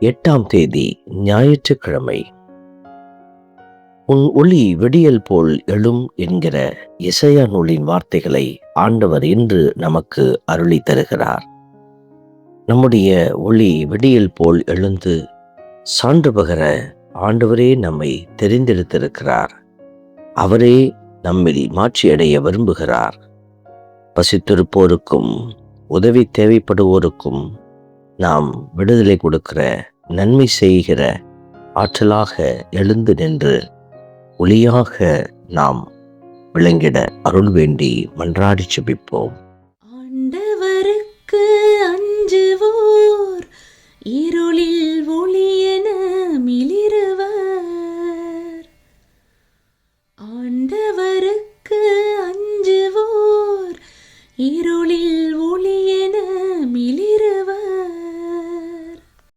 எட்டாம் தேதி ஞாயிற்றுக்கிழமை. உன் ஒளி விடியல் போல் எழும் என்கிற இசையா நூலின் வார்த்தைகளை ஆண்டவர் இன்று நமக்கு அருளி தருகிறார். நம்முடைய ஒளி விடியல் போல் எழுந்து சான்று பகர ஆண்டவரே நம்மை தெரிந்தெடுத்திருக்கிறார் அவரே நம்மில் மாற்றியடைய விரும்புகிறார். பசித்திருப்போருக்கும் உதவி தேவைப்படுவோருக்கும் நாம் விடுதலை கொடுக்கிற நன்மை செய்கிற ஆற்றலாக எழுந்து நின்று ஒளியாக நாம் விளங்கிட அருள் வேண்டி மன்றாடி செபிப்போம்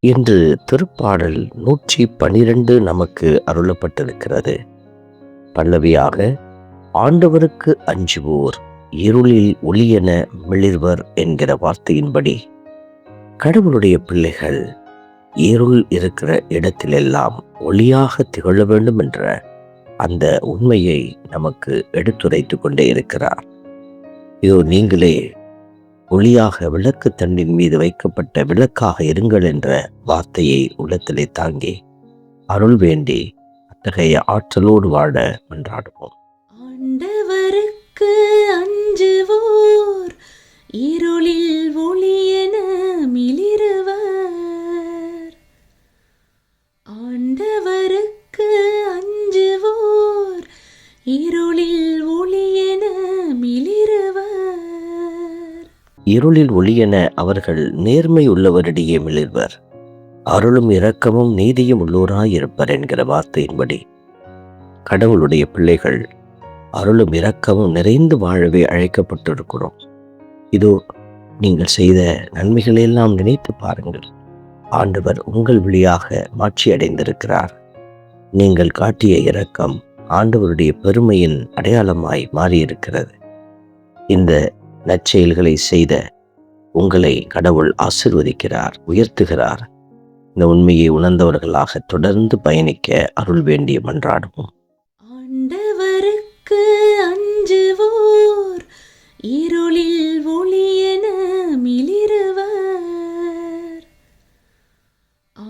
இன்று திருப்பாடல் நூற்றி பனிரெண்டு நமக்கு அருளப்பட்டிருக்கிறது. பல்லவியாக ஆண்டவருக்கு அஞ்சுவோர் இருளில் ஒளியென மிளிர்வர் என்கிற வார்த்தையின்படி கடவுளுடைய பிள்ளைகள் இருள் இருக்கிற இடத்திலெல்லாம் ஒளியாக திகழ வேண்டும் என்ற அந்த உண்மையை நமக்கு எடுத்துரைத்து கொண்டே இருக்கிறார். இதோ நீங்களே ஒளியாக விளக்கு தண்டின் மீது வைக்கப்பட்ட விளக்காக இருங்கள் என்ற வார்த்தையை உள்ளத்திலே தாங்கி அருள் வேண்டி அத்தகைய ஆற்றலோடு வாழ மன்றாடுவோம். ஆண்டவருக்கு அஞ்சுவோர் இருளில் இருளில் ஒளியென அவர்கள் நேர்மை உள்ளவரிடையே மிளிர்வர். அருளும் இரக்கமும் நீதியும் உள்ளோராய் இருப்பர் என்கிற வார்த்தையின்படி. கடவுளுடைய பிள்ளைகள் அருளும் இரக்கமும் நிறைந்து வாழவே அழைக்கப்பட்டிருக்கிறோம். இதோ நீங்கள் செய்த நன்மைகளையெல்லாம் நினைத்து பாருங்கள். ஆண்டவர் உங்கள் வழியாக மாட்சி அடைந்திருக்கிறார். நீங்கள் காட்டிய இரக்கம் ஆண்டவருடைய பெருமையின் அடையாளமாய் மாறியிருக்கிறது. இந்த நற்செயல்களை செய்த உங்களை கடவுள் ஆசிர்வதிக்கிறார் உயர்த்துகிறார். இந்த உண்மையை உணர்ந்தவர்களாக தொடர்ந்து பயணிக்க அருள் வேண்டிய மன்றாடுவோம். ஆண்டவருக்கு அஞ்சுவோர் இருளில் ஒளியென மிளிருவர்.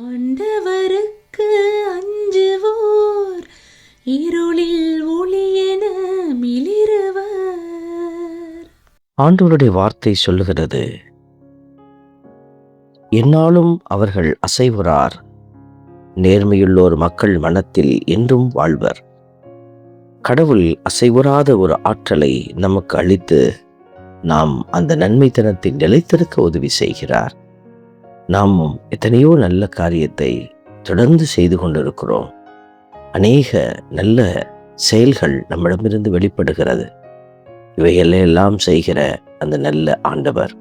ஆண்டவருக்கு அஞ்சுவோர் இருளில் ஆண்டவருடைய வார்த்தை சொல்லுகிறது. என்னாலும் அவர்கள் அசைவுறார். நேர்மையுள்ளோர் மக்கள் மனத்தில் என்றும் வாழ்வர். கடவுள் அசைவுறாத ஒரு ஆற்றலை நமக்கு அளித்து நாம் அந்த நன்மைத்தனத்தை நிலைத்திருக்க உதவி செய்கிறார். நாமும் எத்தனையோ நல்ல காரியத்தை தொடர்ந்து செய்து கொண்டிருக்கிறோம். அநேக நல்ல செயல்கள் நம்மிடமிருந்து வெளிப்படுகிறது. இவைகளெல்லாம் செய்கிற அந்த நல்ல ஆண்டவர்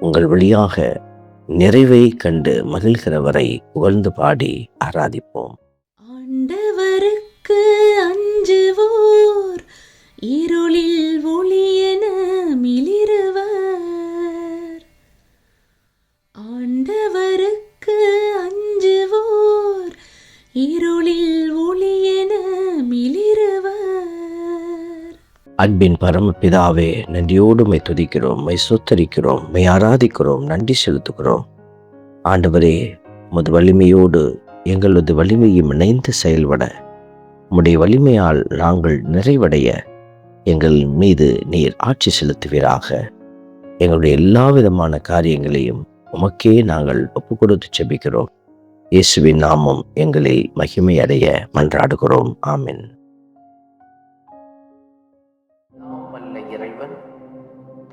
உங்கள் வழியாக நிறைவை கண்டு மகிழ்கிறவரை புகழ்ந்து பாடி ஆராதிப்போம். ஆண்டவருக்கு அஞ்சுவோர் இருளில் அன்பின் பரமபிதாவே நன்றியோடு மை துதிக்கிறோம் மை சொத்தரிக்கிறோம் மை ஆராதிக்கிறோம் நன்றி செலுத்துகிறோம். ஆண்டவரே உமது வலிமையோடு எங்களது வலிமையும் இணைந்து செயல்பட உம்முடைய வலிமையால் நாங்கள் நிறைவடைய எங்கள் மீது நீர் ஆட்சி செலுத்துவீராக. எங்களுடைய எல்லா விதமான காரியங்களையும் உமக்கே நாங்கள் ஒப்பு கொடுத்து செபிக்கிறோம். இயேசுவின் நாமம் எங்களை மகிமை அடைய மன்றாடுகிறோம். ஆமின்.